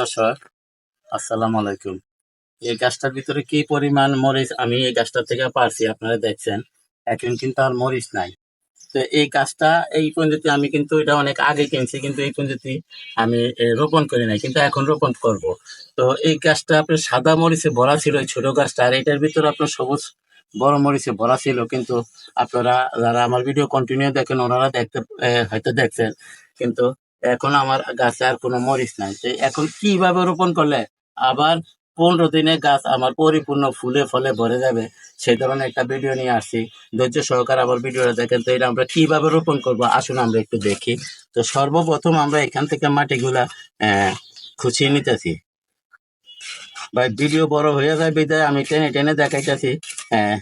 দর্শক, আসসালামু আলাইকুম। এই গাছটার ভিতরে কি পরিমাণ মরিচ আমি এই গাছটা থেকে পারছি, আপনারা দেখছেন। এখন কিন্তু আর মরিচ নাই। তো এই গাছটা এই পঞ্জিতে আমি কিন্তু এটা অনেক আগে কিনছি, কিন্তু এই পঞ্জিতে আমি রোপণ করি নাই, কিন্তু এখন রোপণ করব। তো এই গাছটা আপনার সাদা মরিচে ভরা ছিল, এই ছোট গাছটা, আর এটার ভিতরে আপনার সবুজ বড় মরিচে ভরা ছিল, কিন্তু আপনারা, যারা আমার ভিডিও কন্টিনিউ দেখেন, ওনারা দেখতে হয়তো দেখছেন। কিন্তু এখন আমার গাছে আর কোনো মরিচ নাই। তো এখন কীভাবে রোপণ করলে আবার পনেরো দিনে গাছ আমার পরিপূর্ণ ফুলে ফলে ভরে যাবে? সেই ধরনের একটা ভিডিও নিয়ে আসছি। ধৈর্য সহকারে আবার ভিডিওটা দেখেন। তো এটা আমরা কীভাবে রোপণ করব? আসুন আমরা একটু দেখি। তো সর্বপ্রথম আমরা এখান থেকে মাটিগুলা খুঁচিয়ে নিতেছি। ভাই ভিডিও বড় হয়ে যায় বিদায়। আমি টেনে টেনে দেখাইতেছি। আহ,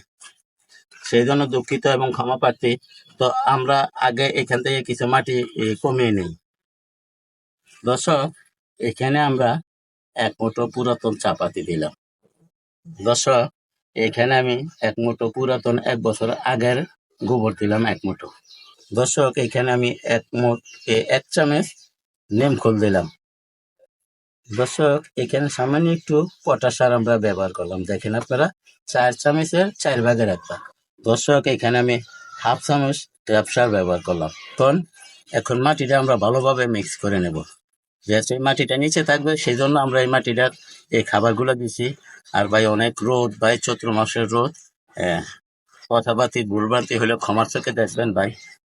সেই জন্য দুঃখিত এবং ক্ষমা প্রার্থী। তো আমরা আগে এখান থেকে কিছু মাটি কমিয়ে নিই। দর্শক, এখানে আমরা এক মুঠো পুরাতন চাপাতি দিলাম। দর্শক, এখানে আমি এক মুঠো পুরাতন এক বছর আগের গোবর দিলাম এক মুঠো। দর্শক, এখানে আমি এক মুঠ এক চামচ নেম খোল দিলাম। দর্শক, এখানে সামান্য একটু পটাশ সার আমরা ব্যবহার করলাম। দেখেন আপনারা, চার চামচের চার ভাগের এক একটা। দর্শক, এখানে আমি হাফ চামচ ট্যাপ সার ব্যবহার করলাম। তখন এখন মাটিটা আমরা ভালোভাবে মিক্স করে নেব। যেহেতু এই মাটিটা নিচে থাকবে সেই জন্য আমরা এই মাটিটার এই খাবারগুলো দিছি। আর ভাই, অনেক রোদ, ভাই, চৈত্র মাসের রোদ। কথাবার্তি, ভুলভ্রান্তি হলে ক্ষমার চোখে দেখবেন ভাই,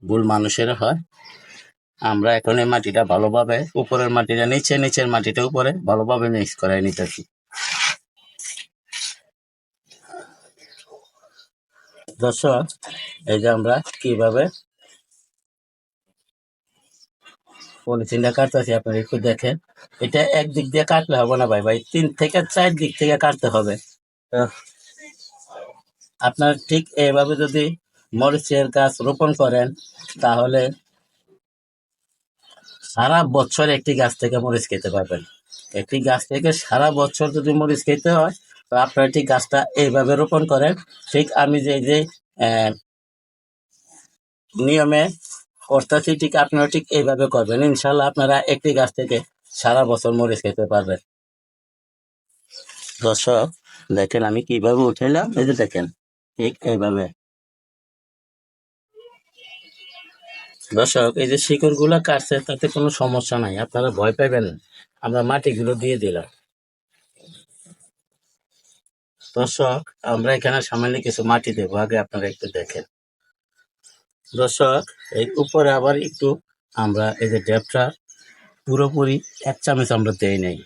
ভুল মানুষের হয়। আমরা এখন এই মাটিটা ভালোভাবে, উপরের মাটিটা নিচে, নিচের মাটিটা উপরে, ভালোভাবে মিক্স করাই নিতেছি। দর্শক, এই যে আমরা কীভাবে পলিথিনটা কাটতেছি আপনারা একটু দেখেন। এটা একদিক দিয়ে কাটলে হবে না ভাই ভাই। তিন থেকে চার দিক থেকে কাটতে হবে। আপনার ঠিক এইভাবে যদি মরিচের গাছ রোপণ করেন, তাহলে সারা বছর একটি গাছ থেকে মরিচ খেতে পারবেন। একটি গাছ থেকে সারা বছর যদি মরিচ খেতে হয়, তো আপনারা ঠিক গাছটা এইভাবে রোপণ করেন। ঠিক আমি যে যে নিয়মে করতেছি ঠিক আপনারা ঠিক এইভাবে করবেন। ইনশাল্লাহ আপনারা একটি গাছ থেকে সারা বছর মরিচ খেতে পারবেন। দর্শক, দেখেন আমি কীভাবে উঠাইলাম, এই যে দেখেন, ঠিক এইভাবে। দর্শক, এই যে শিকড়গুলা কাটছে, তাতে কোনো সমস্যা নাই, আপনারা ভয় পাবেন আমরা মাটিগুলো দিয়ে দিলাম। দর্শক, আমরা এখানে সামান্য কিছু মাটি দেবো, আগে আপনারা একটু দেখেন। দর্শক, এই উপরে আবার একটু আমরা এই যে ডেপটা পুরোপুরি এক চামচ আমরা দেই নাই।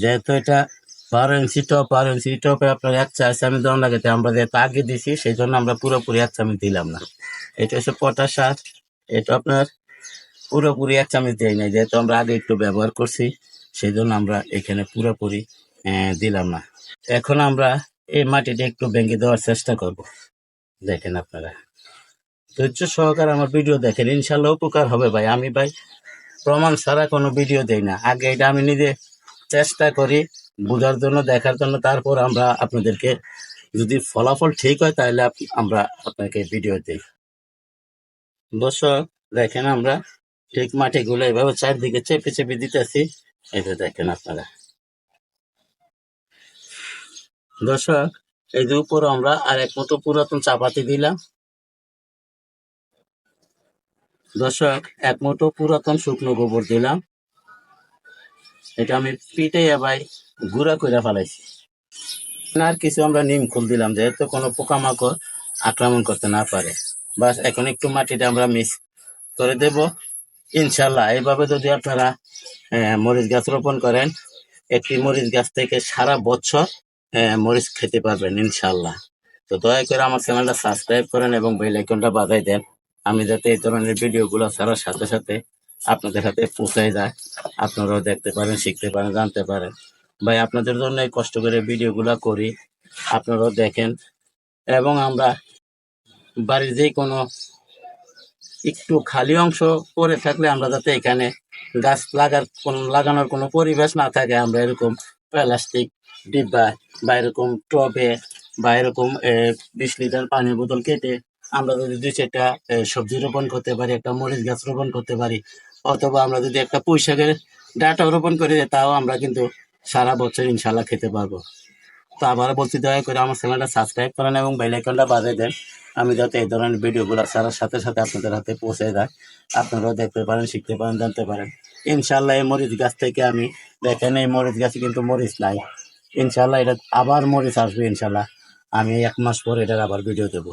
যেহেতু এটা বারো ইঞ্চি টপ বারো ইঞ্চি টপে আপনার এক চা চামচ দেওয়া লাগে আমরা যেহেতু আগে দিছি, সেই জন্য আমরা পুরোপুরি এক চামচ দিলাম না। এটা হচ্ছে পটাশ সার এটা আপনার পুরোপুরি এক চামচ দেই নাই, যেহেতু আমরা আগে একটু ব্যবহার করছি, সেই জন্য আমরা এখানে পুরোপুরি দিলাম না। এখন আমরা এই মাটিটা একটু ভেঙে দেওয়ার চেষ্টা করব। দেখেন আপনারা। ধৈর্য সহকারে আমার ভিডিও দেখেন। ইনশাল্লাহ উপকার হবে ভাই। আমি ভাই প্রমাণ ছাড়া কোনো ভিডিও দেই না। আগে এটা আমি নিজে চেষ্টা করি বোঝার জন্য, দেখার জন্য। তারপর আমরা আপনাদেরকে যদি ফলাফল ঠিক হয়, তাহলে আমরা আপনাকে ভিডিও দিই। দর্শক, দেখেন আমরা ঠিক মাটিগুলো এভাবে চারদিকে চেপে চেপে দিতেছি। যে দেখেন আপনারা। দর্শক, এই যে উপর আমরা আর এক মতো পুরাতন চাপাতি দিলাম। দর্শক এক মুঠো পুরাতন শুকনো গোবর দিলাম। এটা আমি পিটে ভাই গুঁড়া করে ফেলাইছি। আর কিছু আমরা নিম খুল দিলাম, যেহেতু কোনো পোকামাকড় আক্রমণ করতে না পারে। বাস, এখন একটু মাটিটা আমরা মিক্স করে দেব। ইনশাল্লাহ এইভাবে যদি আপনারা মরিচ গাছ রোপণ করেন, একটি মরিচ গাছ থেকে সারা বছর মরিচ খেতে পারবেন ইনশাল্লাহ তো দয়া করে আমার চ্যানেলটা সাবস্ক্রাইব করেন এবং বেল আইকনটা বাজাই দেন। আমি যাতে এই ধরনের ভিডিওগুলো ছাড়ার সাথে সাথে আপনাদের হাতে পৌঁছায় যায়, আপনারাও দেখতে পারেন, শিখতে পারেন, জানতে পারেন। ভাই, আপনাদের জন্য এই কষ্ট করে ভিডিওগুলো করি, আপনারাও দেখেন। এবং আমরা বাড়ির যে কোনো একটু খালি অংশ পড়ে থাকলে আমরা যাতে এখানে গাছ লাগার কোন, লাগানোর কোনো পরিবেশ না থাকে, আমরা এরকম প্লাস্টিক ডিব্বা বা এরকম টবে বা এরকম বিশ লিটার পানির বোতল কেটে আমরা যদি দুই চারটা সবজি রোপণ করতে পারি, একটা মরিচ গাছ রোপণ করতে পারি, অথবা আমরা যদি একটা পুঁই শাকের ডাটা রোপণ করে, তাও আমরা কিন্তু সারা বছর ইনশাল্লাহ খেতে পারব। তো আবার বলছি, দয়া করে আমার চ্যানেলটা সাবস্ক্রাইব করেন এবং বেল আইকনটা বাজিয়ে দেন। আমি যাতে এই ধরনের ভিডিওগুলো ছাড়ার সাথে সাথে আপনাদের হাতে পৌঁছে যায়। আপনারাও দেখতে পারেন, শিখতে পারেন, জানতে পারেন। ইনশাল্লাহ এই মরিচ গাছ থেকে আমি দেখেন, এই মরিচ গাছে কিন্তু মরিচ নাই। ইনশাল্লাহ এটা আবার মরিচ আসবে ইনশাল্লাহ আমি এক মাস পর এটার আবার ভিডিও দেবো।